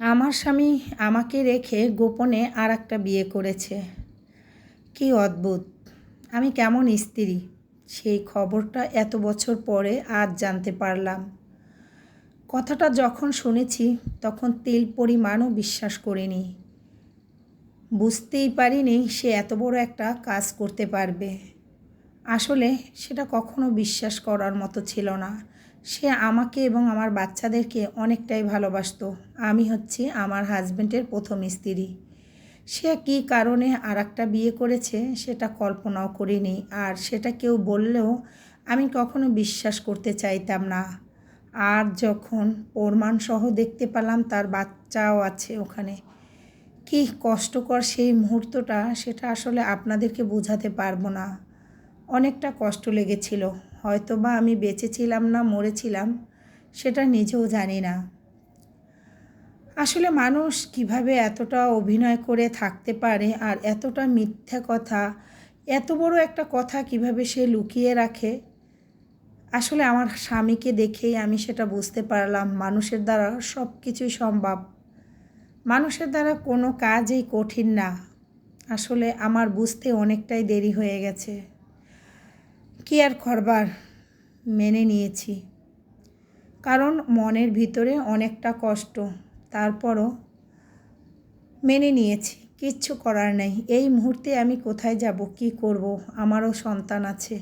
আমার স্বামী আমাকে রেখে গোপনে আর একটা বিয়ে করেছে। কি অদ্ভুত। আমি কেমন স্ত্রী? সেই খবরটা এত বছর পরে আজ জানতে পারলাম। কথাটা যখন শুনেছি, তখন তেল পরিমাণও বিশ্বাস করিনি। বুঝতেই পারিনি সে এত বড় একটা কাজ করতে পারবে। আসলে সেটা কখনো বিশ্বাস করার মতো ছিল না। সে আমাকে এবং আমার বাচ্চাদেরকে অনেকটাই ভালোবাসতো। আমি হচ্ছি আমার হাজব্যান্ডের প্রথম স্ত্রী। সে কী কারণে আর একটা বিয়ে করেছে সেটা কল্পনাও করিনি আর সেটা কেউ বললেও আমি কখনো বিশ্বাস করতে চাইতাম না। আর যখন প্রমাণসহ দেখতে পেলাম তার বাচ্চাও আছে ওখানে। কি কষ্টকর সেই মুহূর্তটা সেটা আসলে আপনাদেরকে বোঝাতে পারব না। অনেকটা কষ্ট লেগেছিল। হয়তো বা আমি বেঁচেছিলাম না মরেছিলাম, সেটা নিজেও জানি না। আসলে মানুষ কীভাবে এতটা অভিনয় করে থাকতে পারে আর এতটা মিথ্যা কথা, এত বড় একটা কথা কীভাবে সে লুকিয়ে রাখে, আসলে আমার স্বামীকে দেখেই আমি সেটা বুঝতে পারলাম। মানুষের দ্বারা সব কিছুই সম্ভব। মানুষের দ্বারা কোনো কাজই কঠিন না। আসলে আমার বুঝতে অনেকটাই দেরি হয়ে গেছে। কি আর করবার মেনে নিয়েছি। কারণ মনের ভিতরে অনেকটা কষ্ট, তারপরও মেনে নিয়েছি, কিচ্ছু করার নেই। এই মুহূর্তে আমি কোথায় যাব, কি করব, আমারও সন্তান আছে।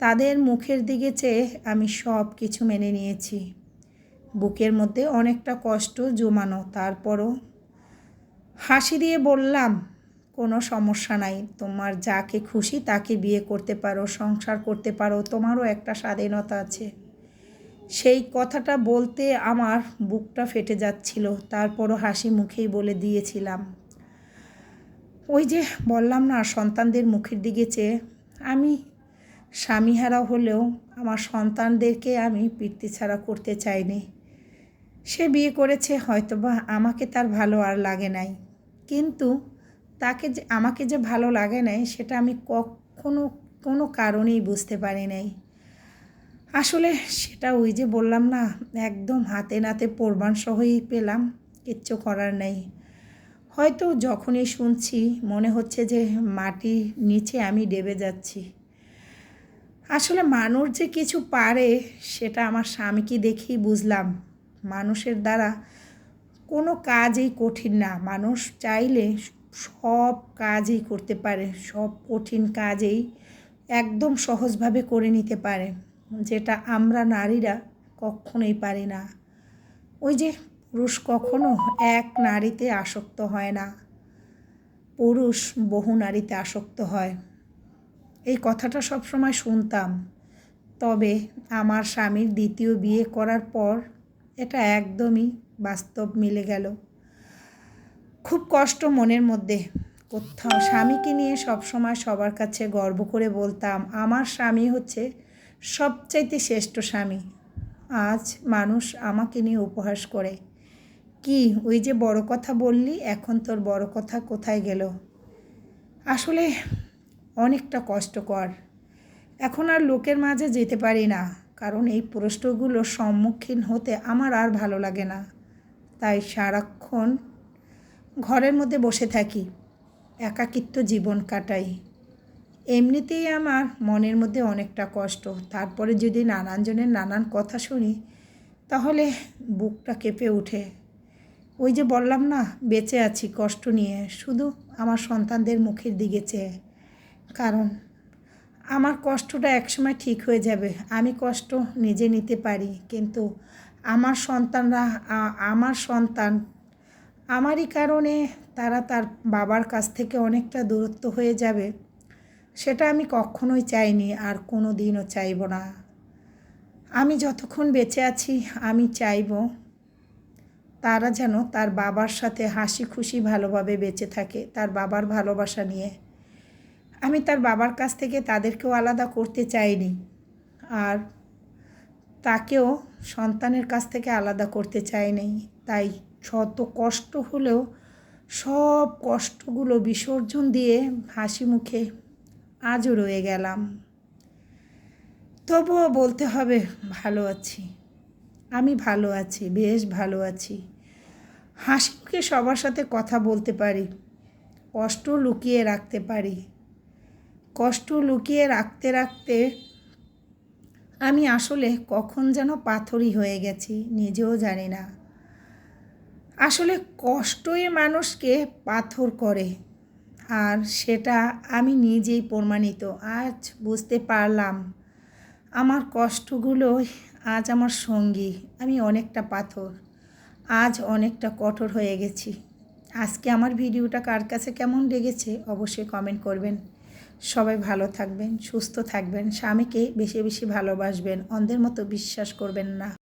তাদের মুখের দিকে চেয়ে আমি সব কিছু মেনে নিয়েছি। বুকের মধ্যে অনেকটা কষ্ট জমানো, তারপরও হাসি দিয়ে বললাম কোনো সমস্যা নাই। তোমার যাকে খুশি তাকে বিয়ে করতে পারো, সংসার করতে পারো, তোমারও একটা স্বাধীনতা আছে। সেই কথাটা বলতে আমার বুকটা ফেটে যাচ্ছিল, তারপরও হাসি মুখেই বলে দিয়েছিলাম। ওই যে বললাম না, সন্তানদের মুখের দিকে চেয়ে, আমি স্বামীহারা হলেও আমার সন্তানদেরকে আমি পিতৃ ছাড়া করতে চাইনি। সে বিয়ে করেছে, হয়তোবা আমাকে তার ভালো আর লাগে নাই। কিন্তু তাকে যে, আমাকে যে ভালো লাগে নাই, সেটা আমি কখনো কোনো কারণেই বুঝতে পারি নাই। আসলে সেটা ওই যে বললাম না, একদম হাতে নাতে প্রমাণ সহই পেলাম, কিচ্ছু করার নেই। হয়তো যখনই শুনছি, মনে হচ্ছে যে মাটির নিচে আমি ডেবে যাচ্ছি। আসলে মানুষ যে কিছু পারে, সেটা আমার স্বামীকে দেখেই বুঝলাম। মানুষের দ্বারা কোনো কাজই কঠিন না। মানুষ চাইলে সব কাজই করতে পারে, সব কঠিন কাজেই একদম সহজভাবে করে নিতে পারে, যেটা আমরা নারীরা কখনোই পারি না। ওই যে পুরুষ কখনো এক নারীতে আসক্ত হয় না, পুরুষ বহু নারীতে আসক্ত হয়। এই কথাটা সবসময় শুনতাম, তবে আমার স্বামীর দ্বিতীয় বিয়ে করার পর এটা একদমই বাস্তব মিলে গেল। খুব কষ্ট মনের মধ্যে। কোথাও স্বামীকে নিয়ে সবসময় সবার কাছে গর্ব করে বলতাম, আমার স্বামী হচ্ছে সবচাইতে শ্রেষ্ঠ স্বামী। আজ মানুষ আমাকে নিয়ে উপহাস করে। কি, ওই যে বড় কথা বললি, এখন তোর বড় কথা কোথায় গেল? আসলে অনেকটা কষ্টকর। এখন আর লোকের মাঝে যেতে পারি না, কারণ এই প্রশ্নগুলোর সম্মুখীন হতে আমার আর ভালো লাগে না। তাই সারাক্ষণ ঘরের মধ্যে বসে থাকি, একাকিত্ব জীবন কাটাই। এমনিতেই আমার মনের মধ্যে অনেকটা কষ্ট। তারপরে যদি নানানজনের নানান কথা শুনি, তাহলে বুকটা কেঁপে ওঠে। ওই যে বললাম না, বেঁচে আছি কষ্ট নিয়ে, শুধু আমার সন্তানদের মুখের দিকে চেয়ে। কারণ আমার কষ্টটা একসময় ঠিক হয়ে যাবে, আমি কষ্ট নিজে নিতে পারি, কিন্তু আমার সন্তানরা আমার সন্তান আমারই কারণে তারা তার বাবার কাছ থেকে অনেকটা দূরত্ব হয়ে যাবে, সেটা আমি কখনোই চাইনি আর কোনো দিনও চাইব না। আমি যতক্ষণ বেঁচে আছি, আমি চাইব তারা যেন তার বাবার সাথে হাসি খুশি ভালোভাবে বেঁচে থাকে, তার বাবার ভালোবাসা নিয়ে। আমি তার বাবার কাছ থেকে তাদেরকেও আলাদা করতে চাইনি আর তাকেও সন্তানের কাছ থেকে আলাদা করতে চাইনি, তাই শত কষ্ট হলেও সব কষ্টগুলো বিসর্জন দিয়ে হাসি মুখে আজও রয়ে গেলাম। তবুও বলতে হবে, ভালো আছি। আমি ভালো আছি, বেশ ভালো আছি। হাসি মুখে সবার সাথে কথা বলতে পারি, কষ্ট লুকিয়ে রাখতে পারি। কষ্ট লুকিয়ে রাখতে রাখতে আমি আসলে কখন যেন পাথরই হয়ে গেছি, নিজেও জানি না। আসলে কষ্টই মানুষকে পাথর করে। আর সেটা আমি নিজেই প্রমাণিত। আজ বুঝতে পারলাম। আমার কষ্টগুলোই আজ আমার সঙ্গী। আমি অনেকটা পাথর। আজ অনেকটা কঠোর হয়ে গেছি। আজকে আমার ভিডিওটা কার কাছে কেমন লেগেছে অবশ্যই কমেন্ট করবেন। সবাই ভালো থাকবেন, সুস্থ থাকবেন। স্বামীকে বেশি বেশি ভালোবাসবেন। অন্ধের মতো বিশ্বাস করবেন না।